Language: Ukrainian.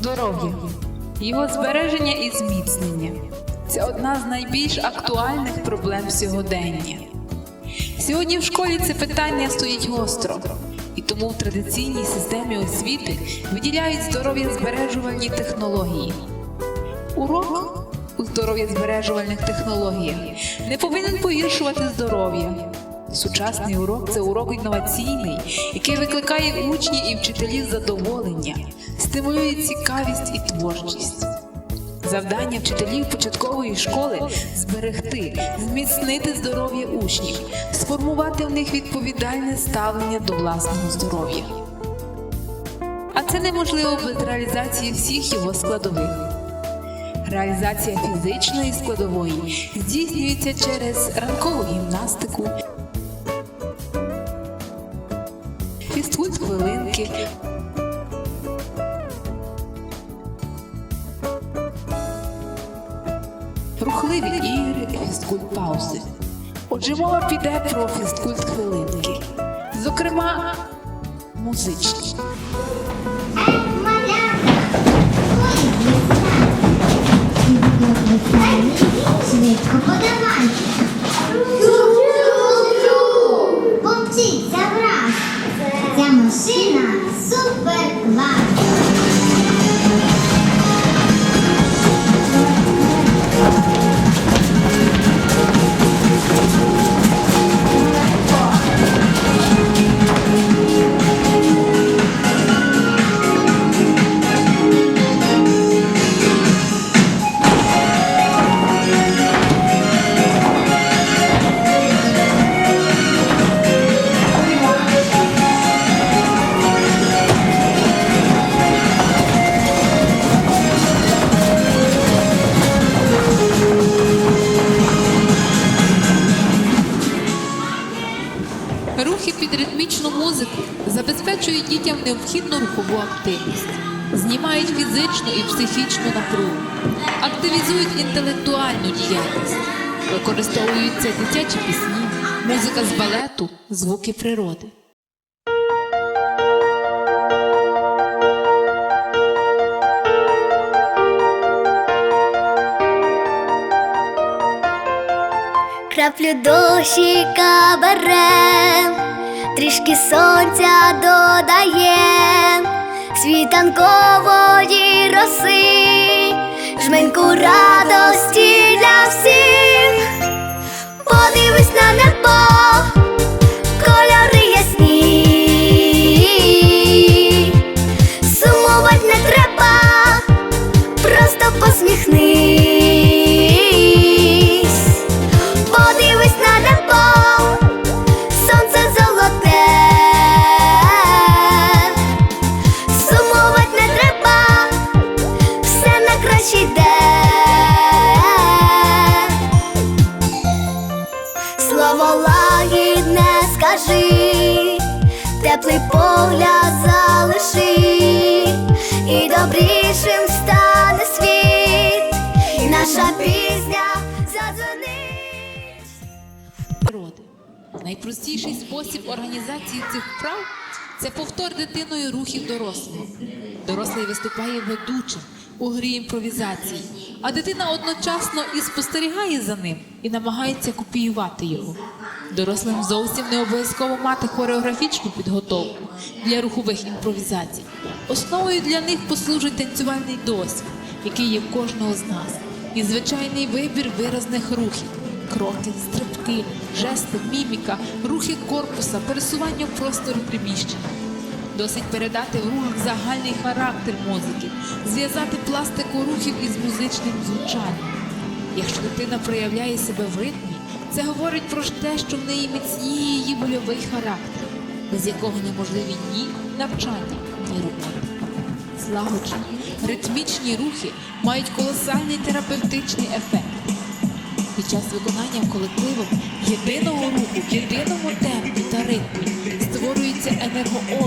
Здоров'я, його збереження і зміцнення це одна з найбільш актуальних проблем сьогодення. Сьогодні в школі це питання стоїть гостро, і тому в традиційній системі освіти виділяють здоров'я збережувальні технології. Урок у здоров'я збережувальних технологіях не повинен погіршувати здоров'я. Сучасний урок це урок інноваційний, який викликає в учнів і вчителів задоволення, стимулює цікавість і творчість. Завдання вчителів початкової школи зберегти, зміцнити здоров'я учнів, сформувати в них відповідальне ставлення до власного здоров'я. А це неможливо без реалізації всіх його складових. Реалізація фізичної складової здійснюється через ранкову гімнастику, фізкульт хвилинки, рухливі ігри, фізкульт паузи. Отже, мова піде про фізкульт хвилинки, зокрема, музичні. Машина супер клас. Музику забезпечують дітям необхідну рухову активність, знімають фізичну і психічну напругу, активізують інтелектуальну діяльність, використовуються дитячі пісні, музика з балету, звуки природи. Краплю дощика берем, трішки сонця додаєм, світанкової роси, жменьку радості для всіх, подивись на небо, кольори ясні, сумувать не треба, просто посміхнись. На. Слово лагідне скажи, теплий погляд залиши, і добрішим стане світ, і наша пісня задзвонить. Найпростіший спосіб організації цих вправ це повтор дитиною рухів дорослого. Дорослий виступає ведучим у грі імпровізації, а дитина одночасно і спостерігає за ним і намагається копіювати його. Дорослим зовсім не обов'язково мати хореографічну підготовку для рухових імпровізацій. Основою для них послужить танцювальний досвід, який є в кожного з нас, і звичайний вибір виразних рухів кроки, стрибки, жести, міміка, рухи корпуса, пересування в просторі приміщення. Досить передати в рухах загальний характер музики, зв'язати пластику рухів із музичним звучанням. Якщо дитина проявляє себе в ритмі, це говорить про те, що в неї міцніє її вольовий характер, без якого неможливі ні навчання, ні робота. Злагоджені, ритмічні рухи мають колосальний терапевтичний ефект. Під час виконання колективом єдиного руху, єдиному темпі та ритмі створюється енергообмін